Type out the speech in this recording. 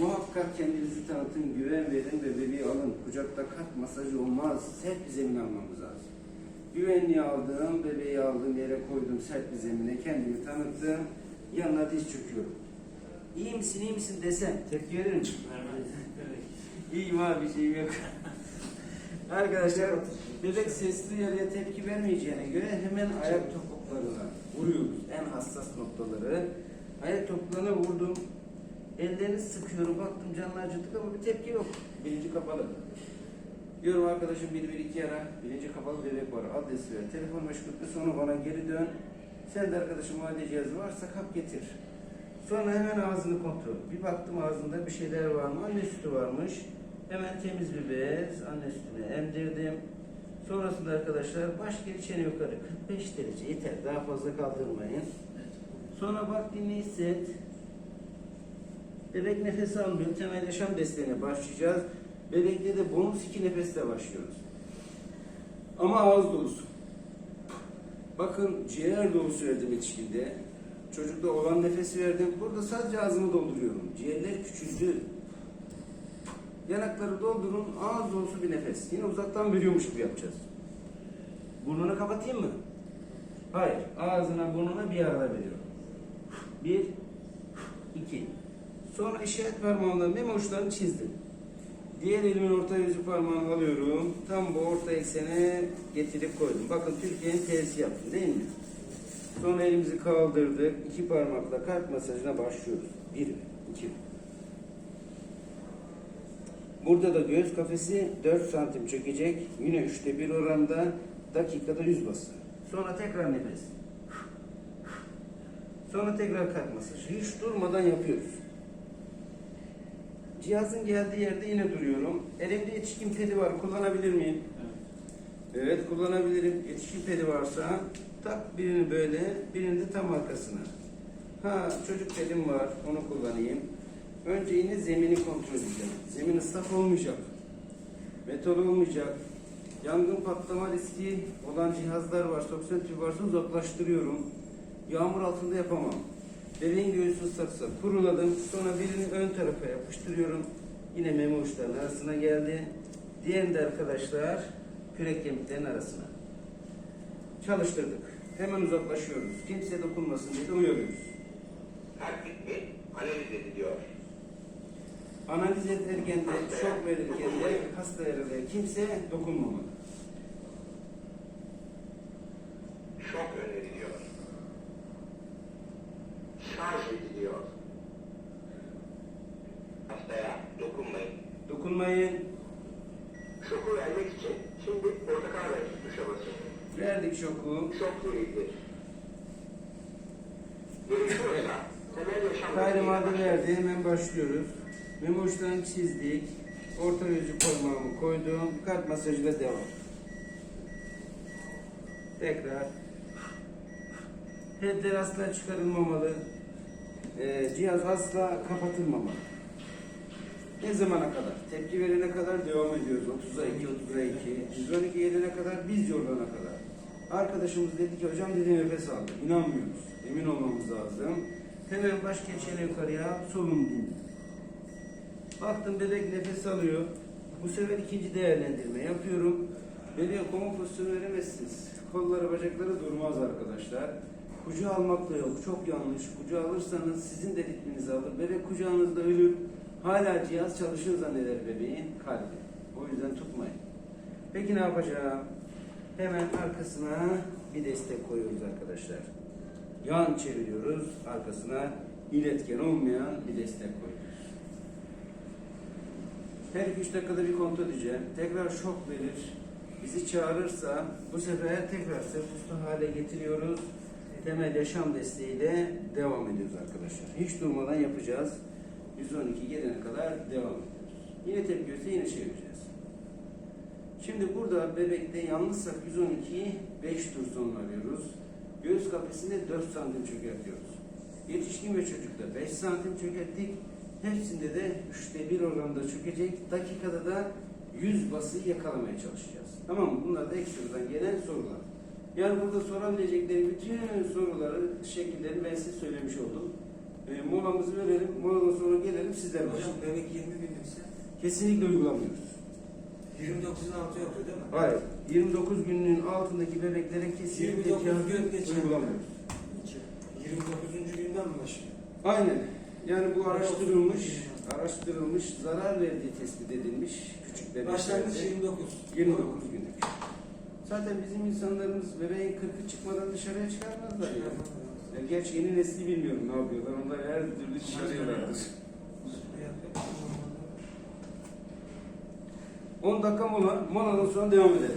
Muhakkak kendinizi tanıtın, güven verin ve bebeği alın. Kucakta kalp masajı olmaz. Sert bir zemin almamız lazım. Güvenliği aldım, bebeği aldım, yere koydum sert bir zemine, kendimi tanıttım. Yanına diz çöküyorum. İyi misin, iyi misin desem tepki verir mi? İyiyim abi, bir şeyim yok. Arkadaşlar, bebek sesli uyarıya tepki vermeyeceğine göre hemen ayak topuklarına vuruyoruz. En hassas noktaları. Ayak topuklarına vurdum. Ellerini sıkıyorum. Baktım canını acıttık ama bir tepki yok. Bilinci kapalı. Diyorum arkadaşım 112 ara. Bilinci kapalı bebek var. Adresi ver. Telefon meşgulü sonra bana geri dön. Sen de arkadaşım muayene cihazı varsa kap getir. Sonra hemen ağzını kontrol. Bir baktım ağzında bir şeyler var mı? Anne sütü varmış. Hemen temiz bir bez anne sütüne emdirdim. Sonrasında arkadaşlar baş geri çene yukarı 45 derece yeter. Daha fazla kaldırmayın. Sonra bak dinle hisset. Bebek nefes almıyor. Temel yaşam desteğine başlayacağız. Bebekte de bonus iki nefesle başlıyoruz. Ama ağız dolusu. Bakın ciğer dolusu verdim yetişkinde. Çocukta olan nefesi verdim. Burada sadece ağzımı dolduruyorum. Ciğerler küçüldü. Yanakları doldurun. Ağız dolusu bir nefes. Yine uzaktan veriyormuş gibi yapacağız. Burnunu kapatayım mı? Hayır. Ağzına burnuna bir arada veriyorum. Bir, iki. Sonra işaret parmağımla meme uçlarını çizdim. Diğer elimin orta yüzü parmağını alıyorum. Tam bu orta eksene getirip koydum. Bakın Türkiye'nin tersi yaptım değil mi? Sonra elimizi kaldırdık. İki parmakla kalp masajına başlıyoruz. Bir, iki. Burada da göğüs kafesi 4 santim çökecek. Yine üçte bir oranda dakikada 100 bası. Sonra tekrar nefes. Sonra tekrar kalp masajı. Hiç durmadan yapıyoruz. Cihazın geldiği yerde yine duruyorum. Elimde yetişkin pedi var. Kullanabilir miyim? Evet kullanabilirim. Yetişkin pedi varsa tak birini böyle, birini de tam arkasına. Ha çocuk pedim var. Onu kullanayım. Önce yine zemini kontrol edeceğim. Zemin ıslak olmayacak. Metal olmayacak. Yangın patlama riski olan cihazlar var. Oksijen tüpü varsa uzaklaştırıyorum. Yağmur altında yapamam. Bebeğin göğsü ıslaksa kuruladım. Sonra birini ön tarafa yapıştırıyorum. Yine meme uçlarının arasına geldi. Diğerini de arkadaşlar kürek kemiklerinin arasına. Çalıştırdık. Hemen uzaklaşıyoruz. Kimseye dokunmasın diye de uyarıyoruz. Kalp ritmi analiz ediliyor. Analiz ederken de, şok verirken de hasta yaralıya kimse dokunmamalı. Dokunmayın. Şoku vermek için şimdi portakal tuşa basın. Verdik şoku. Şok verildi. Gerekiyorsa temel yaşam Talimatı verdi. Hemen başlıyoruz. Uçlarını çizdik. Orta yüzü parmağımı koydum. Kalp masajıyla devam. Tekrar. Pedler asla çıkarılmamalı. Ee, cihaz asla kapatılmamalı. Ne zamana kadar? Tepki verene kadar devam ediyoruz. 30'a 2, 30'a 2. 112 gelene kadar biz yorulana kadar. Arkadaşımız dedi ki hocam dedi nefes aldı. İnanmıyoruz. Emin olmamız lazım. Hemen baş keçeni yukarıya solun din. Baktım bebek nefes alıyor. Bu sefer ikinci değerlendirme yapıyorum. Bebeğe koma pozisyonu veremezsiniz. Kolları bacakları durmaz arkadaşlar. Kucağa almak da yok. Çok yanlış. Kucağa alırsanız sizin de ritminizi alır. Bebek kucağınızda ölür. Hala cihaz çalışıyor zanneder bebeğin kalbi. O yüzden tutmayın. Peki ne yapacağım? Hemen arkasına bir destek koyuyoruz arkadaşlar. Yan çeviriyoruz. Arkasına iletken olmayan bir destek koyuyoruz. Her 2-3 dakikada bir kontrol edeceğim. Tekrar şok verir. Bizi çağırırsa bu sefer tekrar serpustu hale getiriyoruz. Temel yaşam desteğiyle devam ediyoruz arkadaşlar. Hiç durmadan yapacağız. 112 gelene kadar devam ediyoruz. Yine tepki gösterse yine çevireceğiz. Şimdi burada bebekte yalnızsak 112'yi 5 tur sonlanıyoruz. Göğüs kafesinde 4 santim çökertiyoruz. Yetişkin ve çocukta 5 santim çökerttik. Hepsinde de üçte bir oranda çökecek. Dakikada da 100 bası yakalamaya çalışacağız. Tamam mı? Bunlar da ekstradan gelen sorular. Yani burada sorabilecekleri bütün soruları, şekillerini ben size söylemiş oldum. E, molamızı verelim. Moladan sonra gelelim sizler Hocam bebek 20 günlükse Kesinlikle uygulamıyoruz. 29'un altı yoktu değil mi? Hayır. 29 günlüğün altındaki bebeklere kesinlikle 29 kağıt gün geçen. uygulamıyoruz. 29. günden mi başlıyor? Aynen. Yani bu araştırılmış, araştırılmış, zarar verdiği tespit edilmiş küçük bebeklerde. Başlangıç 29. 29 günlük. Zaten bizim insanlarımız bebeğin 40'ı çıkmadan dışarıya çıkarmazlar ya. Yani gerçi yeni nesli bilmiyorum ne yapıyorlar. Onlar her türlü çıkarıyorlardır. 10 dakika mola, moladan sonra devam edelim.